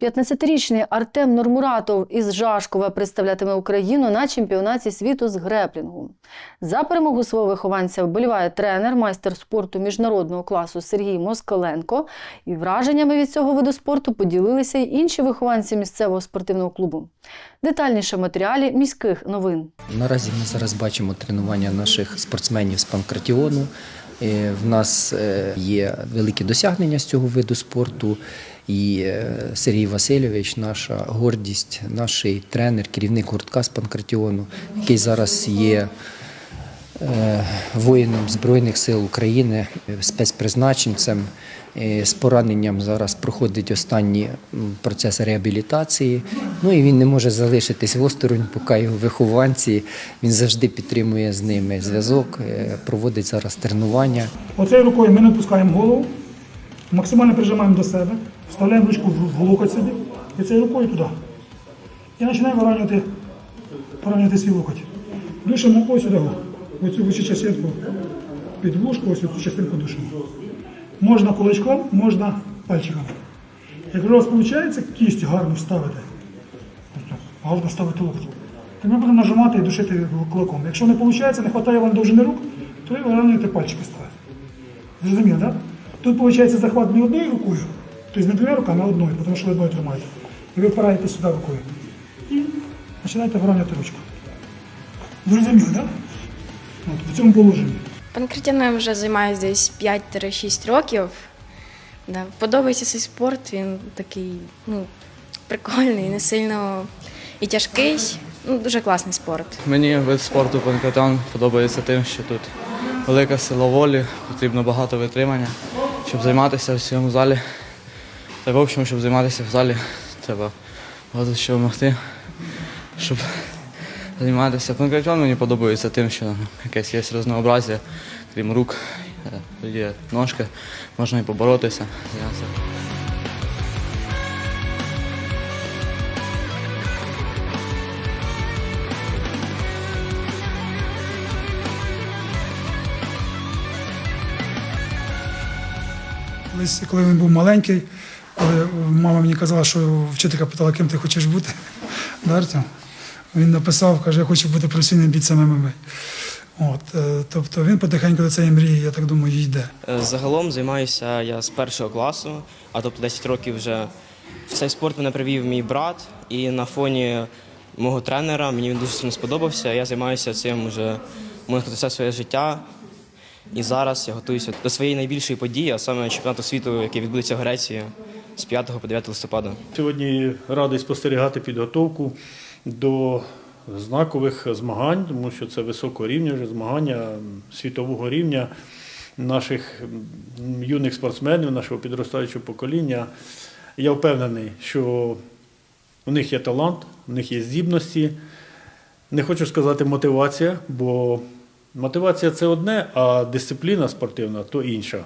15-річний Артем Нурмуратов із Жашкова представлятиме Україну на чемпіонаті світу з греплінгу. За перемогу свого вихованця вболіває тренер, майстер спорту міжнародного класу Сергій Москаленко. І враженнями від цього виду спорту поділилися й інші вихованці місцевого спортивного клубу. Детальніше в матеріалі міських новин. Наразі ми зараз бачимо тренування наших спортсменів з панкратіону. Е, В нас е, є великі досягнення з цього виду спорту. І е, Сергій Васильович, наша гордість, наш тренер, керівник гуртка з панкратіону, який зараз є е, воїном Збройних сил України, спецпризначенцем. Е, З пораненням зараз проходить останні м, процеси реабілітації. Ну і він не може залишитись осторонь, поки його вихованці. Він завжди підтримує з ними зв'язок, проводить зараз тренування. Оцею рукою ми не опускаємо голову, максимально прижимаємо до себе, вставляємо ручку в локоть собі і цією рукою туди. І починаємо виравнювати, виравнювати свій локоть. Душимо ось сюди, оцю вищу частинку під вушку, ось цю частинку душимо. Можна кулачком, можна пальчиком. Якщо у вас виходить кість гарно вставити, гарно ставити локоть, то ми будемо нажимати і душити кулаком. Якщо не виходить, не вистачає вам довжини рук, то ви виравнюєте пальчики ставити. Зрозуміло, так? Тут виходить захват не одною рукою, тобто не двома руками, а одною, тому що ви одною тримаєте. І ви впираєте сюди рукою. І починаєте виравнювати ручку. Зрозуміло, так? От, в цьому положенні. Панкратіоном вже займаюся десь 5-6 років. Да. Подобається цей спорт, він такий ну, прикольний, не сильно і тяжкий. Ну, дуже класний спорт. Мені вид спорту панкратіон подобається тим, що тут велика сила волі, потрібно багато витримання, щоб займатися в цьому залі. Та в общем, щоб займатися в залі, треба багато чого могти, щоб займатися. Панкратіон мені подобається тим, що якесь є різнообразя, крім рук, е, є ножки, можна і поборотися. Колись, коли він був маленький, коли мама мені казала, що вчителька питала, ким ти хочеш бути, Артем? він написав, каже, я хочу бути професійним бійцем ММА. От, е, тобто він потихеньку до цієї мрії, я так думаю, йде. Е, Загалом займаюся я з першого класу, а тобто 10 років вже в цей спорт мене привів мій брат, і на фоні мого тренера мені він дуже сильно сподобався. Я займаюся цим вже можна сказати, все своє життя. І зараз я готуюся до своєї найбільшої події, а саме чемпіонату світу, який відбудеться в Греції з 5 по 9 листопада. Сьогодні радий спостерігати підготовку до знакових змагань, тому що це високого рівня вже змагання світового рівня наших юних спортсменів, нашого підростаючого покоління. Я впевнений, що у них є талант, у них є здібності. Не хочу сказати мотивація, бо мотивація це одне, а дисципліна спортивна то інша.